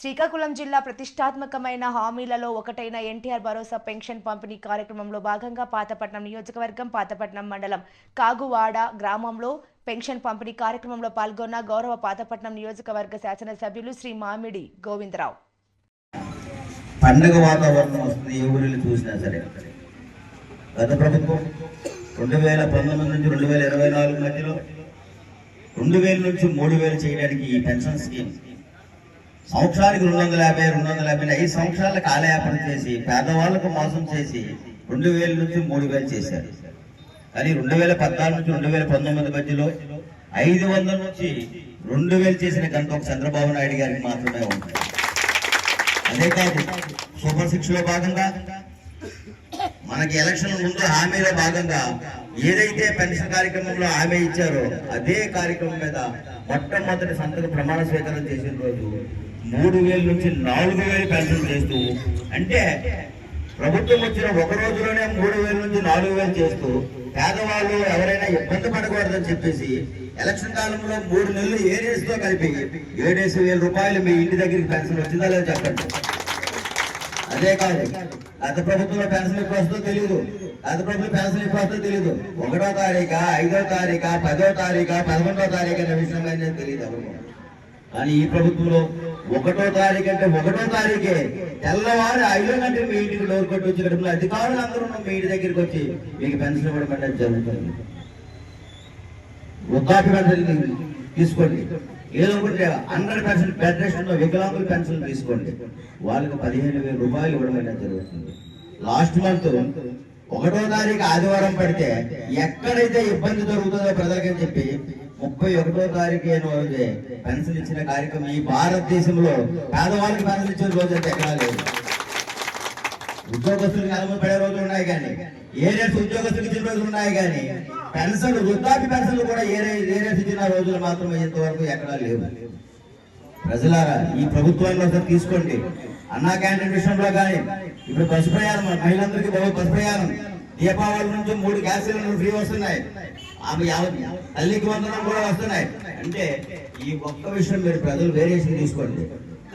శ్రీకాకుళం జిల్లా ప్రతిష్టాత్మకమైన హామీలలో ఒకటైన ఎన్టీఆర్ భరోసా పెన్షన్ పంపిణీ కార్యక్రమంలో భాగంగా పాతపట్నం నియోజకవర్గం పాతపట్నం మండలం కాగువాడ గ్రామంలో పెన్షన్ పంపిణీ కార్యక్రమంలో పాల్గొన్న గౌరవ పాతపట్నం నియోజకవర్గ శాసనసభ్యులు శ్రీ మామిడి గోవిందరావు. పండగ వాతావరణం వస్తుంది ఏ ఊరిలో చూసినా సరే. గత ప్రభుత్వం రెండు వేల పంతొమ్మిది నుంచి రెండు వేల ఇరవై నాలుగు మధ్యలో రెండు వేల నుంచి మూడు వేలు చేయడానికి ఈ పెన్షన్ స్కీమ్ సంవత్సరానికి రెండు వందల యాభై రెండు వందల యాభై ఐదు సంవత్సరాల కాలయాపన చేసి పేదవాళ్ళకు మోసం చేసి రెండు వేల నుంచి మూడు వేలు చేశారు. కానీ రెండు వేల పద్నాలుగు నుంచి రెండు వేల పంతొమ్మిది మధ్యలో ఐదు వందల నుంచి రెండు వేలు చేసిన గంట ఒక చంద్రబాబు నాయుడు గారికి మాత్రమే ఉంది. అదే కాదు సూపర్ సిక్స్లో భాగంగా మనకి ఎలక్షన్ ముందు హామీలో భాగంగా ఏదైతే పెన్షన్ కార్యక్రమంలో హామీ ఇచ్చారో అదే కార్యక్రమం మీద మొట్టమొదటి సంతక ప్రమాణ స్వీకారం చేసిన రోజు మూడు వేల నుంచి నాలుగు వేలు పెన్షన్ చేస్తూ అంటే ప్రభుత్వం వచ్చిన ఒక రోజులోనే మూడు వేల నుంచి నాలుగు వేలు చేస్తూ పేదవాళ్ళు ఎవరైనా ఇబ్బంది పడకూడదని చెప్పేసి ఎలక్షన్ కాలంలో మూడు నెలలు ఏరియస్ కలిపి ఏడేసి వేల రూపాయలు మీ ఇంటి దగ్గరికి పెన్షన్ వచ్చిందా లేదో చెప్పండి. అదే కాదు గత ప్రభుత్వంలో పెన్షన్ ఎక్కువ వస్తుందో తెలియదు గత ప్రభుత్వం పెన్షన్ ఎక్కువ వస్తుందో తెలియదు ఒకటో తారీఖు ఐదో తారీఖు పదో తారీఖు పదకొండో తారీఖు అనే విషయం తెలియదు ఎవరు కానీ ఈ ప్రభుత్వంలో ఒకటో తారీఖు అంటే ఒకటో తారీఖే. తెల్లవారు ఐదో గంటలు మీ ఇంటికి డోర్ కొట్టి వచ్చి అధికారులు అందరూ మీ ఇంటి దగ్గరికి వచ్చి. మీకు పెన్షన్ ఇవ్వడం అనేది జరుగుతుంది. వృద్ధాప్య పెన్షన్ తీసుకోండి. ఏదో ఒకటి హండ్రెడ్ పర్సెంట్ ఫెడరేషన్లో వికలాంగుల పెన్షన్ తీసుకోండి. వాళ్ళకి పదిహేను వేల రూపాయలు ఇవ్వడం అనేది జరుగుతుంది. లాస్ట్ మంత్ ఒకటో తారీఖు ఆదివారం పడితే ఎక్కడైతే ఇబ్బంది జరుగుతుందో ప్రజలకని చెప్పి ముప్పై ఒకటో తారీఖు అయిన రోజే పెన్షన్ ఇచ్చిన కార్యక్రమం ఈ భారతదేశంలో పేదవాళ్ళకి పెన్షన్ ఇచ్చిన రోజు అయితే ఎక్కడా లేదు. ఉద్యోగస్తులకు అలమ పడే రోజులు ఉన్నాయి కానీ ఏరియస్ ఉద్యోగస్తులకు ఇచ్చిన రోజులు ఉన్నాయి కానీ పెన్షన్ వృద్ధాప్య పెన్షన్లు కూడా ఏరే ఏరియస్ ఇచ్చిన రోజులు మాత్రం ఇంతవరకు ఎక్కడా లేవు. ప్రజలారా ఈ ప్రభుత్వాన్ని ఒకసారి తీసుకోండి. అన్నా క్యాంటీన్ విషయంలో కానీ ఇప్పుడు బస్సు ప్రయాణం మహిళలందరికీ బహు బస్సు ప్రయాణం. దీపావళి నుంచి మూడు గ్యాస్ సిలిండర్లు ఫ్రీ వస్తున్నాయి. ఆమె యావ- తల్లికి వందనం కూడా వస్తున్నాయి. అంటే ఈ ఒక్క విషయం మీరు ప్రజలు వేరియేషన్ తీసుకోండి.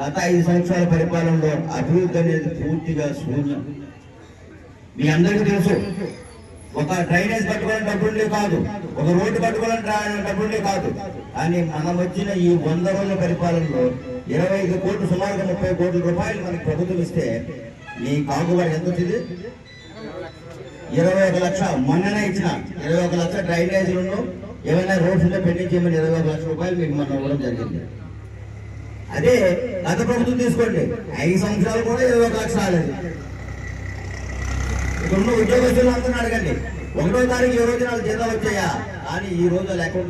గత ఐదు సంవత్సరాల పరిపాలనలో అభివృద్ధి అనేది పూర్తిగా శూన్యం. మీ అందరికీ తెలుసు ఒక డ్రైనేజ్ కట్టుకోవాలని డబ్బుండే కాదు ఒక రోడ్డు కట్టుకోవాలని డ్రా- డబ్బుండే కాదు. కానీ మనం వచ్చిన ఈ వంద రోజుల పరిపాలనలో ఇరవై ఐదు కోట్లు సుమారుగా ముప్పై కోట్ల రూపాయలు మనకి ప్రభుత్వం ఇస్తే మీ కాకువాడు ఎంత వచ్చింది? ఇరవై ఒక లక్ష మొన్ననే ఇచ్చిన ఇరవై ఒక లక్ష డ్రైనేజీలను ఏమైనా రోడ్స్ ఉంటే పెండింగ్ చేయమని ఇరవై ఒక లక్ష రూపాయలు మీకు మొన్న ఇవ్వడం జరిగింది. అదే గత ప్రభుత్వం తీసుకోండి. ఐదు సంవత్సరాలు కూడా ఇరవై ఒక లక్ష రాలేదు. ఇప్పుడున్న ఉద్యోగస్తులు అందరూ అడగండి. ఒకటో తారీఖు ఏ రోజు నాకు జీతాలు వచ్చాయా? కానీ ఈ రోజు లేకుండా